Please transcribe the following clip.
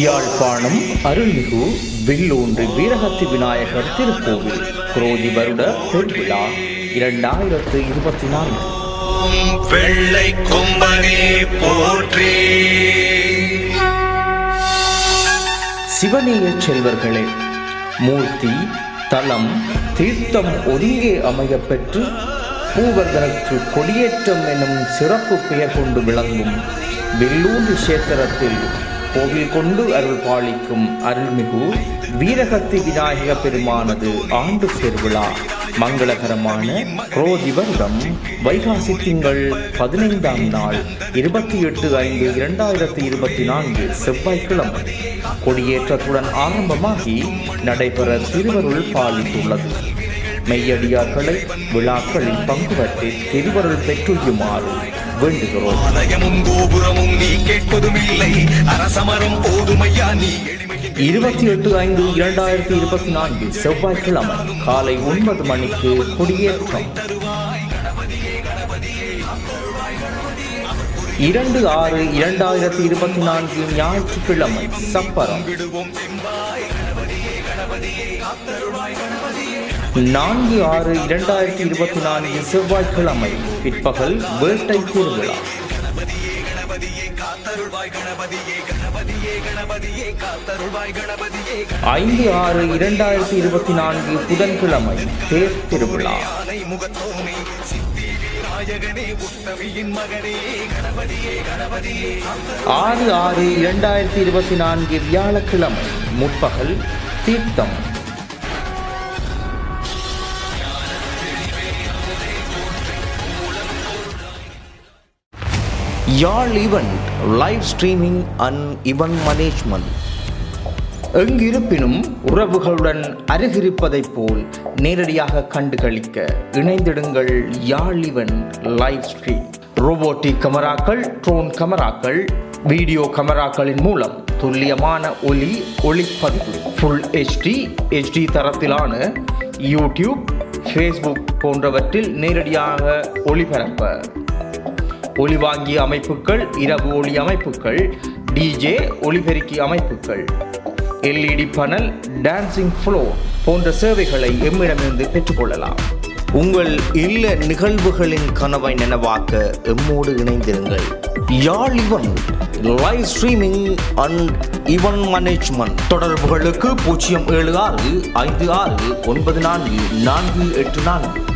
யாழ்ப்பாணம் அருள்மிகு வில்லூன்று வீரகத்தி விநாயகர் திருக்கோவில் குரோதி வருட பெருவிழா இரண்டாயிரத்து இருபத்தி நான்கு. வெள்ளை கொம்பனே போற்றி. சிவநேய செல்வர்களே மூர்த்தி தலம் தீர்த்தம் ஒதுங்கே அமையப் பெற்று பூவர்தனுக்கு கொடியேற்றம் எனும் சிறப்பு பெயர் கொண்டு விளங்கும் வெள்ளூர் கஷேத்திரத்தில் கோவில் கொண்டு அருள் பாலிக்கும் அருள்மிகு வீரகத்தி விநாயக பெருமானது ஆண்டு பெருவிழா. மங்களகரமான குரோதி வருடம் வைகாசி திங்கள் பதினைந்தாம் நாள் இருபத்தி எட்டு ஐந்து இரண்டாயிரத்தி இருபத்தி நான்கு செவ்வாய்க்கிழமை. கொடியேற்றத்துடன் ஆரம்பமாகி நடைபெற திருவருள் பாலித்துள்ளது. மெய்யடியார்களை விழாக்களில் பங்கு பற்றி திருவருள் பெற்றுயுமாறு வேண்டுகிறோம். ஆலயமும் கோபுரமும் நீ கேட்பதும் இல்லை அரசமரம் போதுமையா நீ எளிமையின் இருபத்தி எட்டு ஐந்து இரண்டாயிரத்தி இருபத்தி நான்கு செவ்வாய்க்கிழமை காலை ஒன்பது மணிக்கு கொடியேற்றம். இரண்டு ஆறு இரண்டாயிரத்தி இருபத்தி நான்கு ஞாயிற்றுக்கிழமை சப்பரம். நான்கு ஆறு இரண்டாயிரத்தி இருபத்தி நான்கு செவ்வாய்க்கிழமை. பிற்பகல் வேட்டை திருவிழா ஐந்து ஆறு இரண்டாயிரத்தி இருபத்தி நான்கு புதன்கிழமை தேர் திருவிழா. ஆறு ஆறு இரண்டாயிரத்தி இருபத்தி நான்கு வியாழக்கிழமை முற்பகல் தீர்த்தம். Yarl event live streaming and event management எங்கிருப்பினும் உறவுகளுடன் அருகிருப்பதைப் போல் நேரடியாக கண்டுகளிக்க இணைந்திடுங்கள் Yarl event live stream robotic கமராக்கள் drone கமராக்கள் வீடியோ கமராக்களின் மூலம். துல்லியமான ஒலி ஒளிப்பதிவு. ஃபுல் ஹெச்டி ஹெச்டி தரத்திலான யூடியூப் ஃபேஸ்புக் போன்றவற்றில் நேரடியாக ஒளிபரப்ப. ஒளிவாங்கி அமைப்புகள் இரவு ஒளி அமைப்புகள் டிஜே ஒளிபெருக்கி அமைப்புகள். எல்இடி பனல் டான்சிங் ஃப்ளோ போன்ற சேவைகளை எம்மிடமிருந்து பெற்றுக்கொள்ளலாம். உங்கள் இல்ல நிகழ்வுகளின் கனவை நினைவாக்க எம்மோடு இணைந்திருங்கள். Yarl event live streaming and event management தொடர்புகளுக்கு பூஜ்ஜியம் ஏழு ஆறு ஐந்து ஆறு ஒன்பது நான்கு நான்கு எட்டு நான்கு.